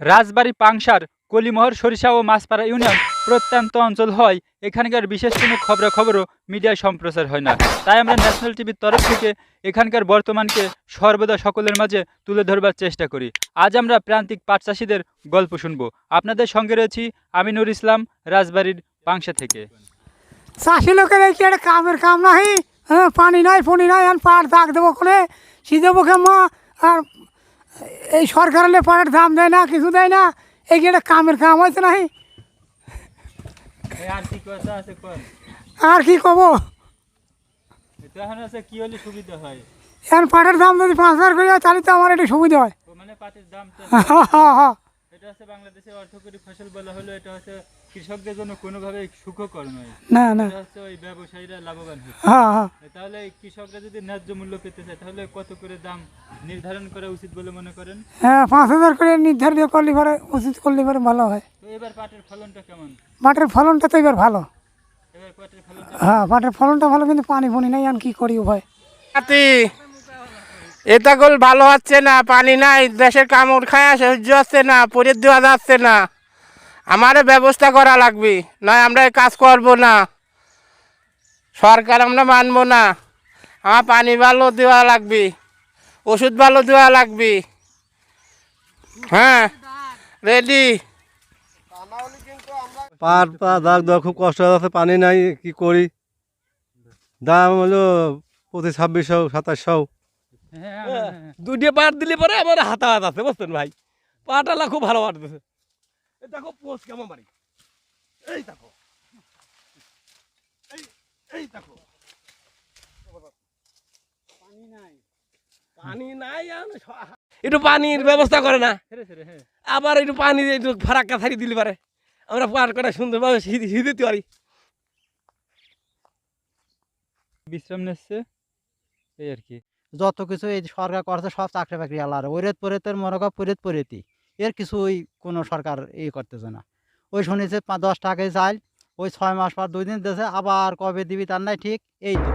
রাজবাড়ী পাংশার কলিমহর সরিষা ও মাছপাড়া ইউনিয়ন প্রত্যন্ত অঞ্চল হয়। এখানকার বিশেষ কোনো খবরাখবরও মিডিয়ায় সম্প্রচার হয় না। তাই আমরা ন্যাশনাল টিভির তরফ থেকে এখানকার বর্তমানকে সর্বদা সকলের মাঝে তুলে ধরবার চেষ্টা করি। আজ আমরা প্রান্তিক পাট চাষিদের গল্প শুনব। আপনাদের সঙ্গে রয়েছি আমিনুর ইসলাম, রাজবাড়ির পাংশা থেকে। চাষি লোকের এই একটা কামের কাম নাই হ্যাঁ পানি নাই, ফনি নাই আর পাট দাগ দেবো করে শীতে মুখে মা, আর এই সরকার হলে পাটের দাম দেয় না কিছু দেয় না এই কি একটা কামের কাম হয়েছে নাই আর কি কব? এখন হয়? পাটের দাম যদি পাঁচ হাজার করে যায় তাহলে তো আমার একটু সুবিধা হয়। মানে পাটের দাম হ্যাঁ এটা হচ্ছে বাংলাদেশের অর্থকরী ফসল বলা হলো এটা হচ্ছে কৃষকদের জন্য কোনোভাবে সুখকর নয়। না না। এটা হচ্ছে ওই ব্যবসায়ীরা লাভবান হচ্ছে। হ্যাঁ হ্যাঁ। তাহলে কৃষকরা যদি ন্যায্য মূল্য পেতে চায় তাহলে কত করে দাম নির্ধারণ করা উচিত বলে মনে করেন? হ্যাঁ পাঁচ হাজার করে নির্ধারিত করলে পরে উচিত করলে পরে ভালো হয়। তো এবার পাটের ফলনটা কেমন? পাটের ফলনটা তো এবার ভালো। এবার পাটের ফলনটা হ্যাঁ পাটের ফলনটা ভালো কিন্তু পানি ফনি নাই আর কি করি উপায়? হাতি এটা গোল ভালো হচ্ছে না, পানি নাই, দেশের কামড় খায়, সহ্য হচ্ছে না পরে দেওয়া যাচ্ছে না। আমারও ব্যবস্থা করা লাগবে, নয় আমরা কাজ করব না। সরকার আমরা মানব না, আমার পানি ভালো দেওয়া লাগবে, ওষুধ ভালো দেওয়া লাগবে। হ্যাঁ রেডি পাট পা দাগ দেওয়া, খুব কষ্ট হয়ে পানি নাই, কি করি? দাম হলো প্রতি ছাব্বিশশো সাতাশশো দুইটা পাট দিলে পরে আমার হাতা হাত আছে বুঝছেন ভাই? পাটালা খুব ভালো পাট দিছে। দেখো পোস্ট কেমন বাড়ি। এই দেখো। এই এই দেখো। পানি নাই। একটু পানির ব্যবস্থা করে না। হ্যাঁ। আবার একটু পানি একটু ফারাক্কা থাকি দিলে পারে। আমরা করে সুন্দরভাবে হিদিতে পারি। বিশ্রাম নিচ্ছে। এই আর কি। যত কিছু এই সরকার করছে সব চাকরি বাকরি আলার ওরেত পরেতের মনে কর পরেত পরেতি এর কিছুই কোনো সরকার ই করতেছে না। ওই শুনেছে পাঁচ দশ টাকায় চাল, ওই ছয় মাস পর দুই দিন দিয়েছে আবার কবে দিবি তার নাই ঠিক, এই তো।